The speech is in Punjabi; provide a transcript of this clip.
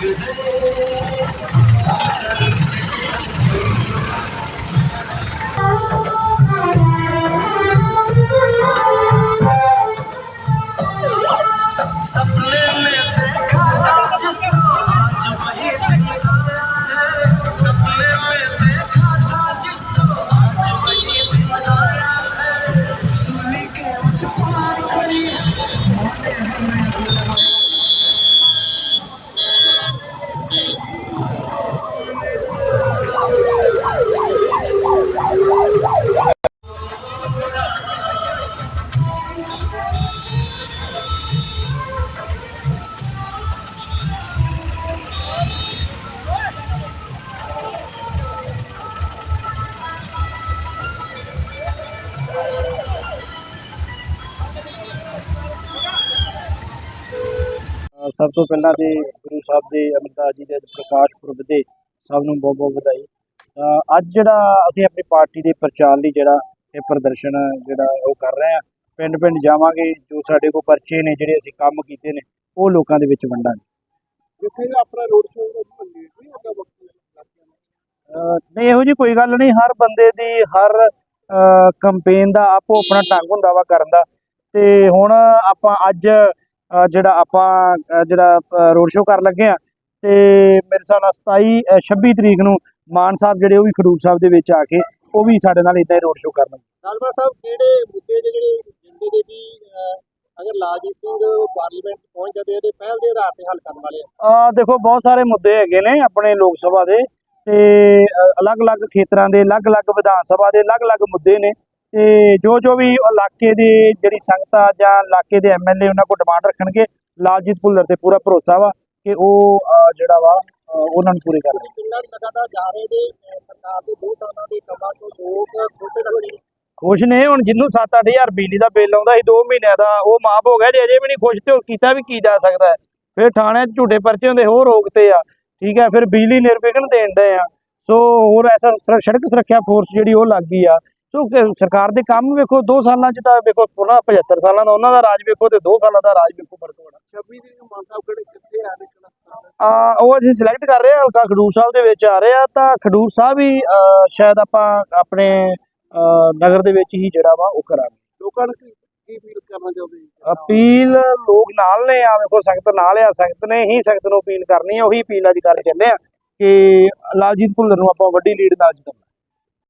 सपने में देखा जिसको सपने में देखा था जिसको आज है सुनी के उस पार ਸਭ ਤੋਂ ਪਹਿਲਾਂ ਤੇ ਗੁਰੂ ਸਾਹਿਬ ਦੇ ਅਮਰਦਾਸ ਜੀ ਦੇ ਪ੍ਰਕਾਸ਼ ਪੁਰਬ ਦੇ ਸਭ ਨੂੰ ਬਹੁਤ ਬਹੁਤ ਵਧਾਈ। ਅੱਜ ਜਿਹੜਾ ਅਸੀਂ ਆਪਣੀ ਪਾਰਟੀ ਦੇ ਪ੍ਰਚਾਰ ਲਈ ਜਿਹੜਾ ਇਹ ਪ੍ਰਦਰਸ਼ਨ ਜਿਹੜਾ ਉਹ ਕਰ ਰਹੇ ਆ ਪਿੰਡ ਪਿੰਡ ਜਾਵਾਂਗੇ ਜੋ ਸਾਡੇ ਕੋਲ ਪਰਚੇ ਨੇ ਜਿਹੜੇ ਅਸੀਂ ਕੰਮ ਕੀਤੇ ਨੇ ਉਹ ਲੋਕਾਂ ਦੇ ਵਿੱਚ ਵੰਡਾਂਗੇ। ਜਿੱਥੇ ਆਪਣਾ ਰੋਡ ਸ਼ੋਅ ਦਾ ਮੰਨੇ ਨਹੀਂ ਉਹਦਾ ਵਕਤ ਨਹੀਂ ਇਹੋ ਜੀ ਕੋਈ ਗੱਲ ਨਹੀਂ। ਹਰ ਬੰਦੇ ਦੀ ਹਰ ਕੰਪੇਨ ਦਾ ਆਪੋ ਆਪਣਾ ਢੰਗ ਹੁੰਦਾ ਵਾ ਕਰਨ ਦਾ। ਤੇ ਹੁਣ ਆਪਾਂ ਅੱਜ ਜਿਹੜਾ ਆਪਾਂ ਜਿਹੜਾ ਰੋਡ ਸ਼ੋਅ ਕਰਨ ਲੱਗੇ ਆ ਤੇ ਮੇਰੇ ਹਿਸਾਬ ਨਾਲ 27 ਅ, 26 ਤਰੀਕ ਨੂੰ ਮਾਨ ਸਾਹਿਬ ਜਿਹੜੇ ਉਹ ਵੀ ਖਡੂਰ ਸਾਹਿਬ ਦੇ ਵਿੱਚ ਆ ਕੇ ਉਹ ਵੀ ਸਾਡੇ ਨਾਲ ਇਦਾਂ ਹੀ ਰੋਡ ਸ਼ੋਅ ਕਰਨਗੇ। ਨਾਲਵਾ ਸਾਹਿਬ ਕਿਹੜੇ ਮੁੱਦੇ ਜਿਹੜੇ ਜਿੰਦੇ ਦੇ ਵੀ ਅਗਰ ਲਾਲਜੀਤ ਸਿੰਘ ਪਾਰਲੀਮੈਂਟ ਪਹੁੰਚ ਜਾਂਦੇ ਤੇ ਪਹਿਲ ਦੇ ਆਧਾਰ ਤੇ ਹੱਲ ਕਰਨ ਵਾਲੇ ਆ? ਦੇਖੋ ਬਹੁਤ ਸਾਰੇ ਮੁੱਦੇ ਹੈਗੇ ਨੇ ਆਪਣੇ ਲੋਕ ਸਭਾ ਦੇ ਤੇ ਅਲੱਗ-ਅਲੱਗ ਖੇਤਰਾਂ ਦੇ ਅਲੱਗ-ਅਲੱਗ ਵਿਧਾਨ ਸਭਾ ਦੇ ਅਲੱਗ-ਅਲੱਗ ਮੁੱਦੇ ਨੇ। ਤੇ ਜੋ ਜੋ ਵੀ ਇਲਾਕੇ ਦੀ ਜਿਹੜੀ ਸੰਗਤ ਜਾਂ ਇਲਾਕੇ ਦੇ ਐਮਐਲਏ ਉਹਨਾਂ ਕੋਲ ਡਿਮਾਂਡ ਰੱਖਣਗੇ ਲਾਲਜੀਤ ਭੁੱਲਰ ਤੇ ਪੂਰਾ ਭਰੋਸਾ ਵਾ ਕਿ ਉਹ ਜਿਹੜਾ ਵਾ ਉਹਨਾਂ ਨੂੰ ਪੂਰੇ ਕਰਨਗੇ ਕਿੰਨਾ ਲਗਾਤਾਰ ਜਾ ਰਹੇ ਨੇ ਅਹ, ਸਰਕਾਰ ਦੇ ਦੋ ਸਾਲਾਂ ਦੇ ਕੰਮਾਂ ਤੋਂ ਲੋਕ ਖੁਸ਼ ਰਹੇ ਖੁਸ਼ ਨੇ ਹੁਣ ਜਿੰਨੂੰ 7-8000 ਬਿਜਲੀ ਦਾ ਬਿੱਲ ਆਉਂਦਾ ਸੀ 2 ਮਹੀਨਿਆਂ ਦਾ ਉਹ ਮਾਫ ਹੋ ਗਿਆ ਜੇ ਅਜੇ ਵੀ ਨਹੀਂ ਖੁਸ਼ ਤੇ ਕੀਤਾ ਵੀ ਕੀ ਜਾ ਸਕਦਾ ਫਿਰ ਥਾਣੇ ਝੂਠੇ ਪਰਚੇ ਹੁੰਦੇ ਹੋਰ ਰੋਕਤੇ ਆ। ਠੀਕ ਹੈ ਫਿਰ ਬਿਜਲੀ ਨਿਰਵਿਘਨ ਦੇਣ ਦੇ ਆ। ਸੋ ਹੋਰ ਐਸਾ ਸੜਕ ਸੁਰੱਖਿਆ ਫੋਰਸ ਜਿਹੜੀ ਉਹ ਲੱਗ ਗਈ ਆ। ਸੋ ਕਿ ਸਰਕਾਰ ਦੇ ਕੰਮ ਵੇਖੋ 2 ਸਾਲਾਂ 'ਚ ਤਾਂ ਵੇਖੋ ਉਹਨਾਂ 75 ਸਾਲਾਂ ਦਾ ਉਹਨਾਂ ਦਾ ਰਾਜ ਵੇਖੋ ਤੇ 2 ਸਾਲਾਂ ਦਾ ਰਾਜ ਵੇਖੋ ਫ਼ਰਕ ਬੜਾ। 26 ਦੀ ਮਾਨ ਸਾਹਿਬ ਕਿਹੜੇ ਕਿੱਥੇ ਆ ਨਿਕਲਣਾ ਆ? ਉਹ ਅਸੀਂ ਸਿਲੈਕਟ ਕਰ ਰਹੇ ਹਾਂ ਹਲਕਾ ਖਡੂਰ ਸਾਹਿਬ ਦੇ ਵਿੱਚ ਆ ਰਹੇ ਆ ਤਾਂ ਖਡੂਰ ਸਾਹਿਬ ਹੀ ਸ਼ਾਇਦ ਆਪਾਂ ਆਪਣੇ ਨਗਰ ਦੇ ਵਿੱਚ ਹੀ ਜਿਹੜਾ ਵਾ ਉਹ ਕਰਾਂਗੇ। ਲੋਕਾਂ ਨੂੰ ਕੀ ਫੀਲ ਕਰਨਾ ਚਾਹੁੰਦੇ? ਅਪੀਲ ਲੋਕ ਨਾਲ ਨੇ ਆ ਵੇਖੋ ਸੰਗਤ ਨਾਲ ਆ ਸੰਗਤ ਨੇ ਹੀ ਸੰਗਤ ਨੂੰ ਅਪੀਲ ਕਰਨੀ ਹੈ ਉਹੀ ਅਪੀਲ ਅੱਜ ਕਰ ਚੱਲੇ ਆ ਕਿ ਲਾਲਜੀਤ ਭੁੱਲਰ ਨੂੰ ਆਪਾਂ ਵੱਡੀ ਲੀਡ ਨਾਲ ਜਿਤਾਉਣਾ